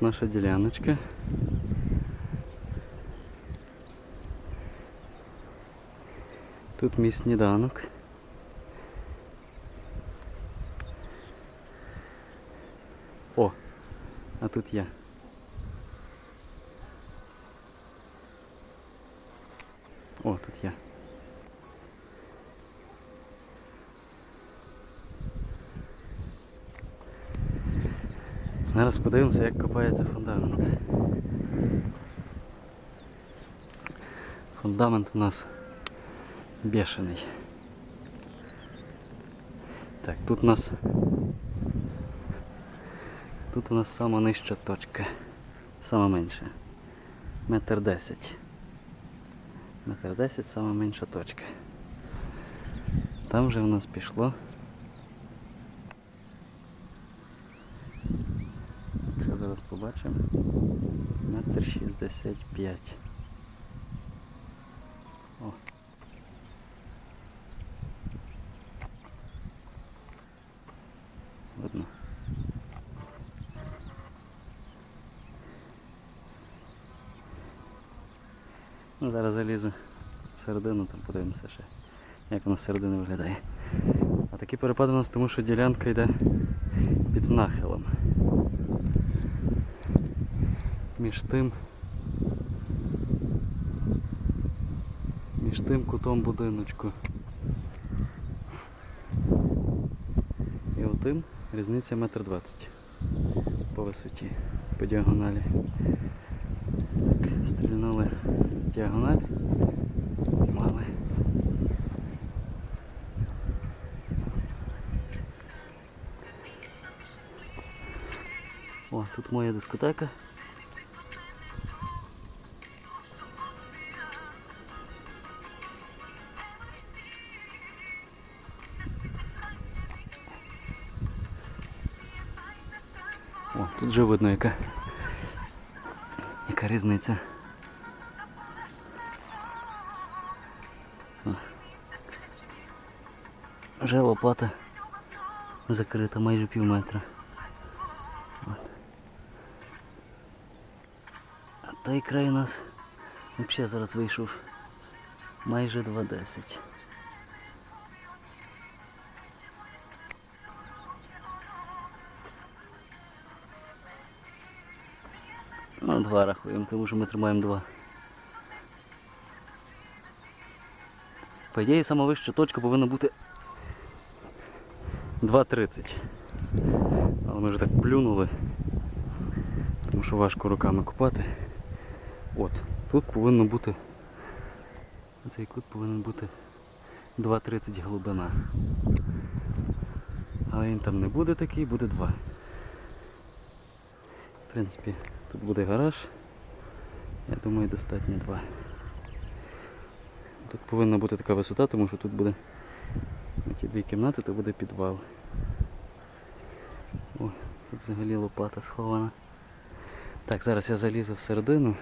От наша діляночка. Тут мій сніданок. О, а тут я. О, тут я. Зараз подивимося, як копається фундамент. Фундамент у нас бешений. Так, тут у нас тут у нас сама нижча точка. Сама менша. Метр десять. Метр десять сама менша точка. Там вже у нас пішло. Побачимо. Метр шістдесят п'ять. Видно. Ну, зараз залізу всередину, там подивимося ще, як воно з середини виглядає. А такі перепади у нас тому, що ділянка йде під нахилом. Між тим. Між тим кутом будиночку. І отим різниця метр двадцять по висоті, по діагоналі. Так, стрільнули діагональ. Мали. О, тут моя дискотека. О, тут вже видно яка, яка різниця. О. Вже лопата закрита майже пів метра. От. А той край у нас взагалі зараз вийшов майже 2,10. Ну, два рахуємо, тому що ми тримаємо два. По ідеї, сама вища точка повинна бути 2.30. Але ми вже так плюнули, тому що важко руками копати. От, тут повинно бути. Цей кут повинен бути 2.30 глибина. Але він там не буде такий, буде 2. В принципі, тут буде гараж. Я думаю, достатньо два. Тут повинна бути така висота, тому що тут буде на ті дві кімнати, то буде підвал. О, тут взагалі лопата схована. Так, зараз я залізу всередину.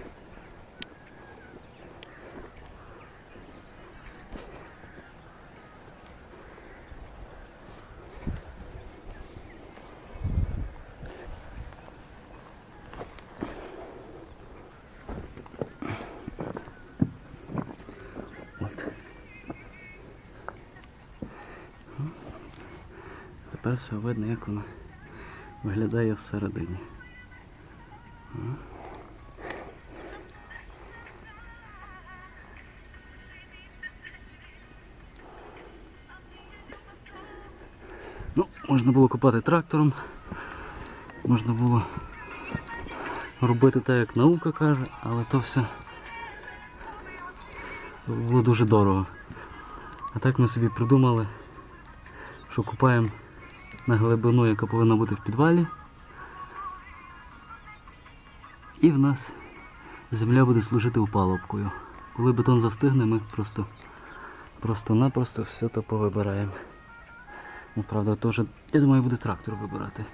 Тепер все видно, як воно виглядає всередині. Ну, можна було копати трактором, можна було робити так, як наука каже, але то все було дуже дорого. А так ми собі придумали, що купаємо на глибину, яка повинна бути в підвалі. І в нас земля буде служити опалубкою. Коли бетон застигне, ми просто просто-напросто все то повибираємо. Ну, правда, теж, я думаю, буде трактор вибирати.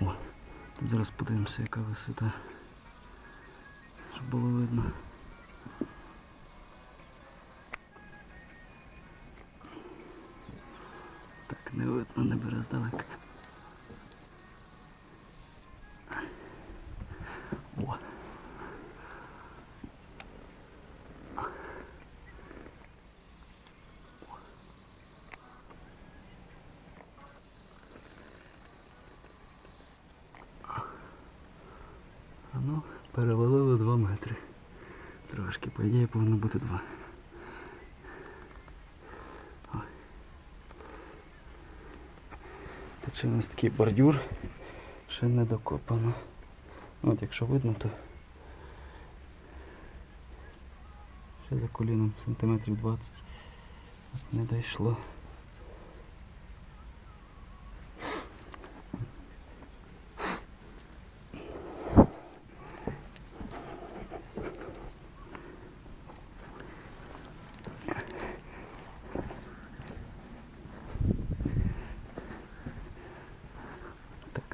О, зараз подивимося, яка висота. Щоб було видно. не видно, ну, не бере здалека. О. Ну, перевалило два метри. Трошки, по ідеї повинно бути два. Тут у нас такий бордюр, ще не докопано. От якщо видно, то ще за коліном сантиметрів 20 не дійшло.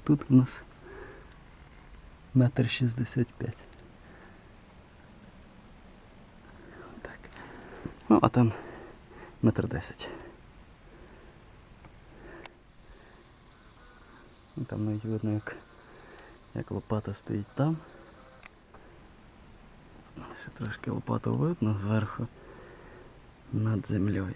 Тут у нас метр шістдесят п'ять. Ну, а там метр десять. Ну, Там навіть видно, як, як лопата стоїть там. Ще трошки лопату видно зверху над землею.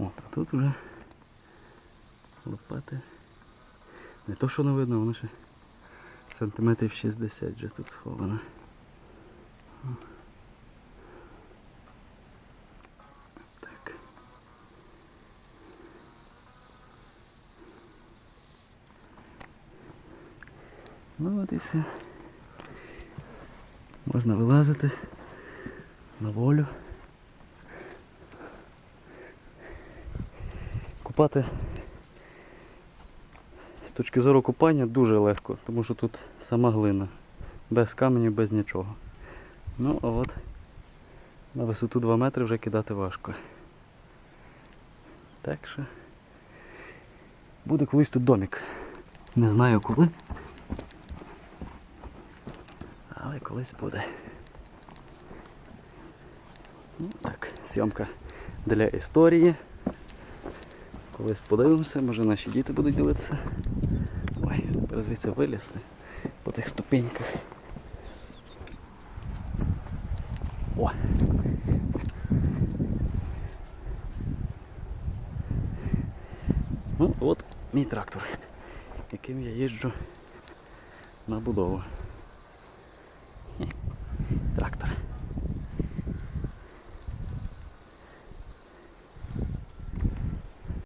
От, а тут вже лопати. Не то, що не видно, воно ще сантиметрів 60 вже тут сховано. Так. Ну от і все. Можна вилазити на волю. Купати з точки зору купання дуже легко, тому що тут сама глина. Без каменю, без нічого. Ну, а от на висоту 2 метри вже кидати важко. Так що буде колись тут домик. Не знаю коли. Але колись буде. Ну так, зйомка для історії. Колись подивимося, може наші діти будуть ділитися. Ой, звідси вилізти по тих ступеньках. О! Ну, от мій трактор, яким я їжджу на будову.